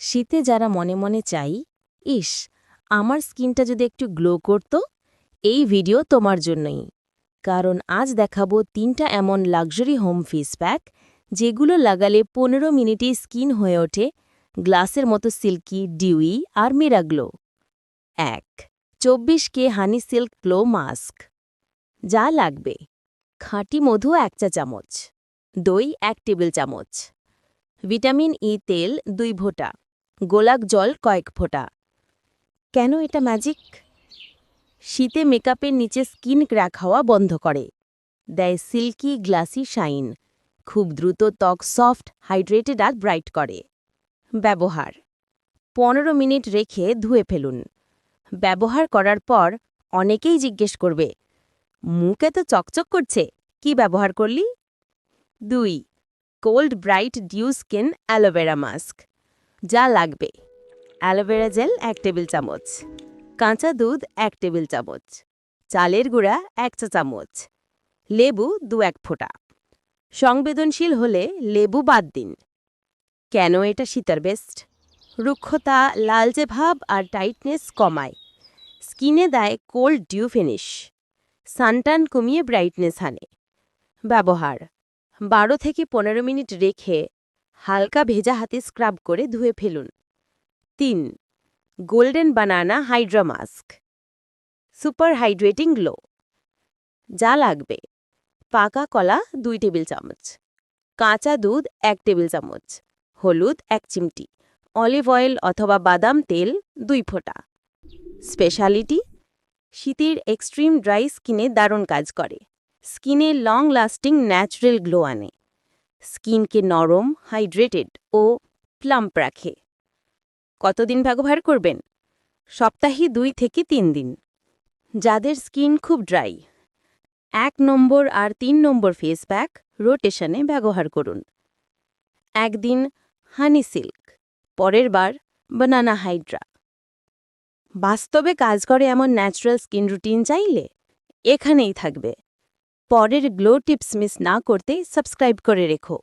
শীতে যারা মনে মনে চাই, ইস, আমার স্কিনটা যদি একটু গ্লো করত, এই ভিডিও তোমার জন্যই। কারণ আজ দেখাবো তিনটা এমন লাক্সারি হোম ফেস প্যাক যেগুলো লাগালে পনেরো মিনিটেই স্কিন হয়ে ওঠে, গ্লাসের মতো সিল্কি ডিউই আর মিরাগ্লো এক, চব্বিশ K honey silk glow mask যা লাগবে। খাঁটি মধু এক চা চামচ। দই এক টেবিল চামচ। ভিটামিন ই তেল দুই ফোঁটা। গোলাপ জল কয়েক ফোঁটা। কেন এটা ম্যাজিক শীতে মেকআপের নিচে স্কিন ক্র্যাক হওয়া বন্ধ করে। দেয় সিল্কি গ্লাসি শাইন খুব দ্রুত ত্বক সফট হাইড্রেটেড আর ব্রাইট করে। ব্যবহার। পনেরো মিনিট রেখে ধুয়ে ফেলুন। ব্যবহার করার পর অনেকেই জিজ্ঞেস করবে, মুখে তো চকচক করছে, কি ব্যবহার করলি? দুই cold bright dew skin aloe vera mask যা লাগবে। অ্যালোভেরা জেল এক টেবিল চামচ। কাঁচা দুধ এক টেবিল চামচ। চালের গুঁড়া এক চা চামচ। লেবু দু এক ফোঁটা। সংবেদনশীল হলে লেবু বাদ দিন। কেন এটা শীতের বেস্ট রুক্ষতা, লালচে ভাব আর টাইটনেস কমায়। স্কিনে দেয় কোল্ড ডিউ ফিনিশ সানটান কমিয়ে ব্রাইটনেস আনে। ব্যবহার। বারো থেকে পনেরো মিনিট রেখে হালকা ভেজা হাতে স্ক্রাব করে ধুয়ে ফেলুন। তিন, golden banana hydra mask. Super hydrating glow. যা লাগবে। পাকা কলা দুই টেবিল চামচ। কাঁচা দুধ এক টেবিল চামচ। হলুদ এক চিমটি। অলিভ অয়েল অথবা বাদাম তেল দুই ফোঁটা। স্পেশালিটি, শীতের এক্সট্রিম ড্রাই স্কিনে দারুণ কাজ করে। স্কিনে লং লাস্টিং ন্যাচারাল গ্লো আনে। স্কিনকে নরম, হাইড্রেটেড ও প্লাম্প রাখে। কতদিন ব্যবহার করবেন? সপ্তাহে দুই থেকে তিন দিন। যাদের স্কিন খুব ড্রাই, এক নম্বর আর তিন নম্বর ফেস প্যাক রোটেশনে ব্যবহার করুন। একদিন হানি সিল্ক, পরের বার বানানা হাইড্রা। বাস্তবে কাজ করে এমন ন্যাচারাল স্কিন রুটিন চাইলে এখানেই থাকবে। পরের গ্লো টিপস মিস না করতে সাবস্ক্রাইব করে রেখো।